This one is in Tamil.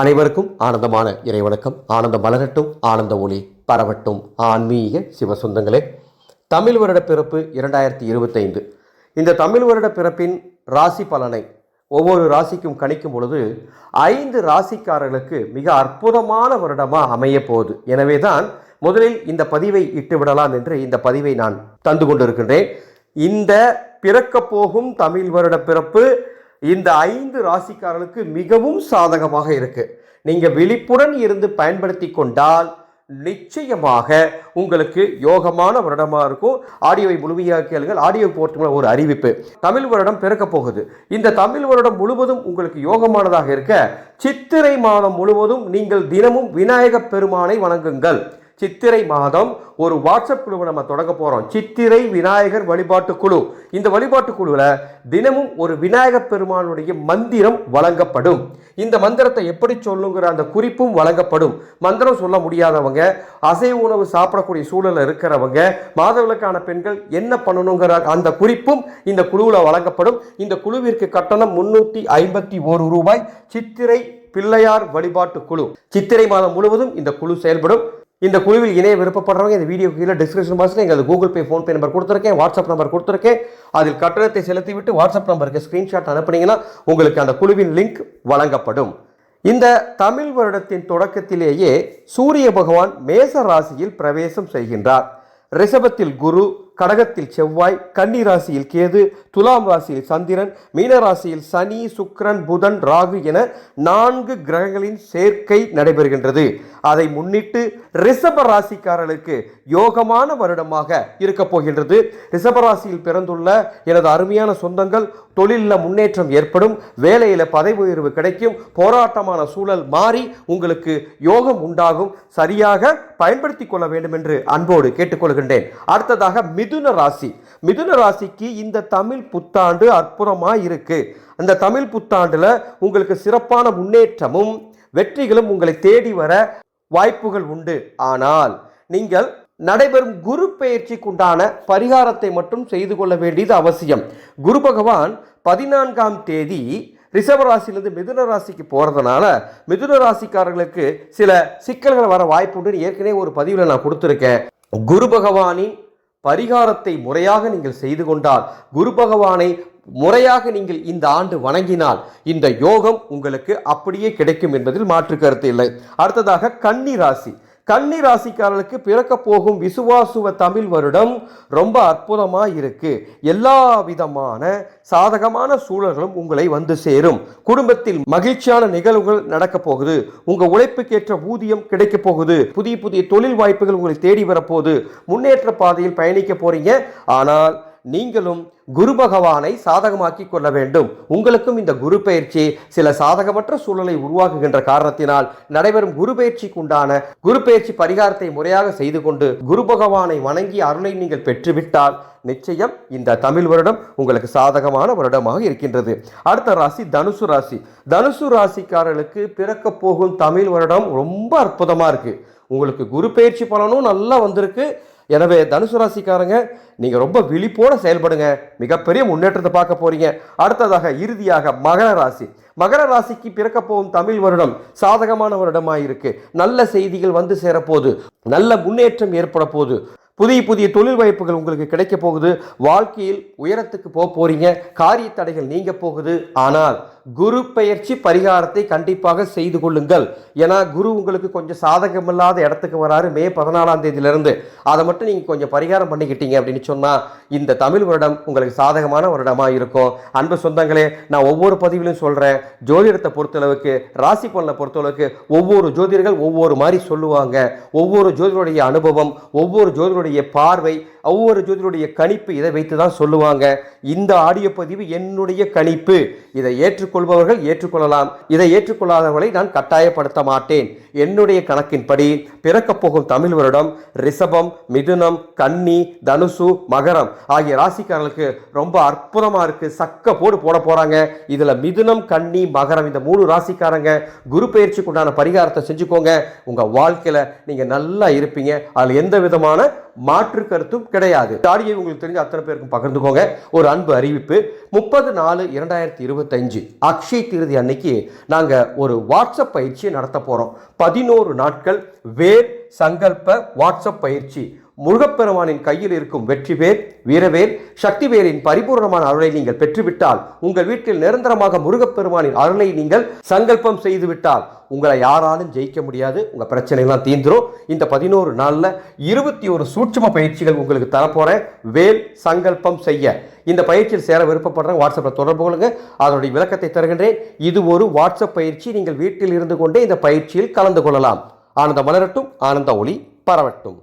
அனைவருக்கும் ஆனந்தமான இறைவணக்கம். ஆனந்த மலரட்டும் ஆனந்த ஒளி பரவட்டும். ஆன்மீக சிவசுந்தங்களே தமிழ் வருட பிறப்பு இரண்டாயிரத்தி இருபத்தைந்து. இந்த தமிழ் வருட பிறப்பின் ராசி பலனை ஒவ்வொரு ராசிக்கும் கணிக்கும் பொழுது ஐந்து ராசிக்காரர்களுக்கு மிக அற்புதமான வருடமாக அமைய போகுது எனவே தான் முதலில் இந்த பதிவை இட்டு விடலாம் என்று இந்த பதிவை நான் தந்து கொண்டிருக்கின்றேன். இந்த பிறக்க போகும் தமிழ் வருட பிறப்பு இந்த ஐந்து ராசிக்காரர்களுக்கு மிகவும் சாதகமாக இருக்கு. நீங்க விழிப்புடன் இருந்து பயன்படுத்தி கொண்டால் நிச்சயமாக உங்களுக்கு யோகமான வருடமாக இருக்கும். ஆடியோவை முழுமையாக கேளுங்கள் ஆடியோ போர்ட்டு ஒரு அறிவிப்பு. தமிழ் வருடம் பிறக்கப் போகுது. இந்த தமிழ் வருடம் முழுவதும் உங்களுக்கு யோகமானதாக இருக்க சித்திரை மாதம் முழுவதும் நீங்கள் தினமும் விநாயகப் பெருமானை வணங்குங்கள். சித்திரை மாதம் ஒரு வாட்ஸ்அப் குழுவை நம்ம தொடங்க போகிறோம் சித்திரை விநாயகர் வழிபாட்டு குழு. இந்த வழிபாட்டு குழுவில் தினமும் ஒரு விநாயகர் பெருமானுடைய மந்திரம் வழங்கப்படும். இந்த மந்திரத்தை எப்படி சொல்லுங்கிற அந்த குறிப்பும் வழங்கப்படும். மந்திரம் சொல்ல முடியாதவங்க அசைவ உணவு சாப்பிடக்கூடிய சூழலில் இருக்கிறவங்க மாதவிலக்கான பெண்கள் என்ன பண்ணணுங்கிற அந்த குறிப்பும் இந்த குழுவில் வழங்கப்படும். இந்த குழுவிற்கு கட்டணம் முன்னூற்றி ஐம்பத்தி ஒரு ரூபாய். சித்திரை பிள்ளையார் வழிபாட்டு குழு. சித்திரை மாதம் முழுவதும் இந்த குழு செயல்படும். இந்த குழுவில் இணைய விருப்பப்படுறவங்க இந்த வீடியோ கீழே டிஸ்கிரிப்ஷன் பாக்ஸில் எங்களுக்கு கூகுள் பே ஃபோன்பே நம்பர் கொடுத்துருக்கேன். வாட்ஸ்அப் நம்பர் கொடுத்துருக்கேன். அதில் கட்டணத்தை செலுத்திவிட்டு வாட்ஸ்அப் நம்பருக்கு ஸ்க்ரீன்ஷாட் அனுப்புனீங்கன்னா உங்களுக்கு அந்த குழுவின் லிங்க் வழங்கப்படும். இந்த தமிழ் வருடத்தின் தொடக்கத்திலேயே சூரிய பகவான் மேச ராசியில் பிரவேசம் செய்கின்றார். ரிஷபத்தில் குரு கடகத்தில் செவ்வாய் கன்னி ராசியில் கேது துலாம் ராசியில் சந்திரன் மீன ராசியில் சனி சுக்கரன் புதன் ராகு என நான்கு கிரகங்களின் சேர்க்கை நடைபெறுகின்றது. அதை முன்னிட்டு ரிஷப ராசிக்காரர்களுக்கு யோகமான வருடமாக இருக்கப் போகின்றது. ரிஷப ராசியில் பிறந்துள்ள எனது அருமையான சொந்தங்கள் தொழிலில் முன்னேற்றம் ஏற்படும் வேலையில் பதவி உயர்வு கிடைக்கும் போராட்டமான சூழல் மாறி உங்களுக்கு யோகம் உண்டாகும். சரியாக பயன்படுத்தி கொள்ள வேண்டும் என்று அன்போடு கேட்டுக்கொள்கின்றேன். அடுத்ததாக மிதுன ராசி. மிதுன ராசிக்கு இந்த தமிழ் புத்தாண்டு அற்புதமாக இருக்கு. அந்த தமிழ் புத்தாண்டில் உங்களுக்கு சிறப்பான முன்னேற்றமும் வெற்றிகளும் உங்களை தேடி வர வாய்ப்புகள் உண்டு. ஆனால் நீங்கள் நடைபெறும் குரு பெயர்ச்சிக்குண்டான பரிகாரத்தை மட்டும் செய்து கொள்ள வேண்டியது அவசியம். குரு பகவான் பதினான்காம் தேதி ரிஷபராசிலிருந்து மிதுன ராசிக்கு போகிறதுனால மிதுன ராசிக்காரர்களுக்கு சில சிக்கல்கள் வர வாய்ப்பு உண்டு ஏற்கனவே ஒரு பதிவில் நான் கொடுத்துருக்கேன். குரு பகவானின் பரிகாரத்தை முறையாக நீங்கள் செய்து கொண்டால் குரு பகவானை முறையாக நீங்கள் இந்த ஆண்டு வணங்கினால் இந்த யோகம் உங்களுக்கு அப்படியே கிடைக்கும் என்பதில் மாற்று கருத்து இல்லை. அடுத்ததாக கன்னி ராசி. கன்னி ராசிக்காரர்களுக்கு பிறக்க போகும் விசுவாசுவ தமிழ் வருடம் ரொம்ப அற்புதமாக இருக்கு. எல்லா விதமான சாதகமான சூழல்களும் உங்களை வந்து சேரும். குடும்பத்தில் மகிழ்ச்சியான நிகழ்வுகள் நடக்க போகுது. உங்க உழைப்புக்கேற்ற ஊதியம் கிடைக்க போகுது. புதிய புதிய தொழில் வாய்ப்புகள் உங்களை தேடி வரப்போகுது. முன்னேற்ற பாதையில் பயணிக்க போறீங்க. ஆனால் நீங்களும் குரு பகவானை சாதகமாக்கி கொள்ள வேண்டும். உங்களுக்கும் இந்த குரு பயிற்சி சில சாதகமற்ற சூழலை உருவாக்குகின்ற காரணத்தினால் நடைபெறும் குரு பயிற்சிக்கு உண்டான குரு பயிற்சி பரிகாரத்தை முறையாக செய்து கொண்டு குரு பகவானை வணங்கி அருளை நீங்கள் பெற்றுவிட்டால் நிச்சயம் இந்த தமிழ் வருடம் உங்களுக்கு சாதகமான வருடமாக இருக்கின்றது. அடுத்த ராசி தனுசு ராசி. தனுசு ராசிக்காரர்களுக்கு பிறக்க போகும் தமிழ் வருடம் ரொம்ப அற்புதமாக இருக்குது உங்களுக்கு குரு பயிற்சி பலனும் நல்லா வந்திருக்கு. எனவே தனுசு ராசிக்காரங்க நீங்க ரொம்ப விழிப்போட செயல்படுங்க. மிகப்பெரிய முன்னேற்றத்தை பார்க்க போறீங்க. அடுத்ததாக இறுதியாக மகர ராசி. மகர ராசிக்கு பிறக்க போகும் தமிழ் வருடம் சாதகமான வருடமாயிருக்கு நல்ல செய்திகள் வந்து சேரப்போகுது. நல்ல முன்னேற்றம் ஏற்பட போகுது. புதிய புதிய தொழில் வாய்ப்புகள் உங்களுக்கு கிடைக்க போகுது. வாழ்க்கையில் உயரத்துக்கு போக போறீங்க. காரிய தடைகள் நீங்க போகுது. ஆனால் குரு பெயர்ச்சி பரிகாரத்தை கண்டிப்பாக செய்து கொள்ளுங்கள். ஏன்னா குரு உங்களுக்கு கொஞ்சம் சாதகமில்லாத இடத்துக்கு வராரு மே பதினாலாம் தேதியிலிருந்து. அதை மட்டும் நீங்கள் கொஞ்சம் பரிகாரம் பண்ணிக்கிட்டீங்க அப்படின்னு சொன்னால் இந்த தமிழ் வருடம் உங்களுக்கு சாதகமான வருடமாக இருக்கும். அன்பு சொந்தங்களே நான் ஒவ்வொரு பதிவிலும் சொல்கிறேன் ஜோதிடத்தை பொறுத்தளவுக்கு ராசி பலனை பொறுத்தளவுக்கு ஒவ்வொரு ஜோதிடர்கள் ஒவ்வொரு மாதிரி சொல்லுவாங்க. ஒவ்வொரு ஜோதிடருடைய அனுபவம் ஒவ்வொரு ஜோதிடருடைய பார்வை ஒவ்வொரு ஜோதிடருடைய கணிப்பு இதை வைத்து தான் சொல்லுவாங்க. இந்த ஆடியோ பதிவு என்னுடைய கணிப்பு. இதை ஏற்றுக்கொள்பவர்கள் ஏற்றுக்கொள்ளலாம். இதை ஏற்றுக்கொள்ளாதவர்களை நான் கட்டாயப்படுத்த மாட்டேன். என்னுடைய கணக்கின்படி பிறக்கப் போகும் தமிழ் வருடம் ரிஷபம் மிதுனம் கன்னி தனுசு மகரம் ஆகிய ராசிக்காரர்களுக்கு ரொம்ப அற்புதமாக இருக்கு. சக்க போடு போட போகிறாங்க இதில் மிதுனம் கன்னி மகரம் இந்த மூணு ராசிக்காரங்க குரு பயிற்சிக்குண்டான பரிகாரத்தை செஞ்சுக்கோங்க. உங்கள் வாழ்க்கையில் நீங்கள் நல்லா இருப்பீங்க. அதில் எந்த விதமான மாற்று கருத்தும் கிடையாது. ஆடியை உங்களுக்கு தெரிஞ்ச அத்தனை பேருக்கும் பகிர்ந்துக்கோங்க. ஒரு அன்பு அறிவிப்பு. முப்பது நாலு இரண்டாயிரத்தி இருபத்தஞ்சு அக்ஷய் திருதி அன்னைக்கு நாங்கள் ஒரு வாட்ஸ்அப் பயிற்சியை நடத்த போகிறோம் பதினோரு நாட்கள் வேர் சங்கல்ப வாட்ஸ்அப் பயிற்சி. முருகப்பெருமானின் கையில் இருக்கும் வெற்றிவேர் வீரவேல் சக்தி பரிபூர்ணமான அருளை நீங்கள் பெற்றுவிட்டால் உங்கள் வீட்டில் நிரந்தரமாக முருகப்பெருமானின் அருளை நீங்கள் சங்கல்பம் செய்துவிட்டால் உங்களை யாராலும் ஜெயிக்க முடியாது உங்கள் பிரச்சனைலாம் தீந்துரும் இந்த பதினோரு நாளில் இருபத்தி ஒரு சூட்சும பயிற்சிகள் உங்களுக்கு தரப்போகிறேன் வேல் சங்கல்பம் செய்ய. இந்த பயிற்சியில் சேர விருப்பப்படுறேன். வாட்ஸ்அப்பில் தொடர்பு கொள்ளுங்க. அதனுடைய விளக்கத்தை தருகின்றேன். இது ஒரு வாட்ஸ்அப் பயிற்சி. நீங்கள் வீட்டில் இருந்து கொண்டே இந்த பயிற்சியில் கலந்து கொள்ளலாம். ஆனந்த மலரட்டும் ஆனந்த ஒளி பரவட்டும்.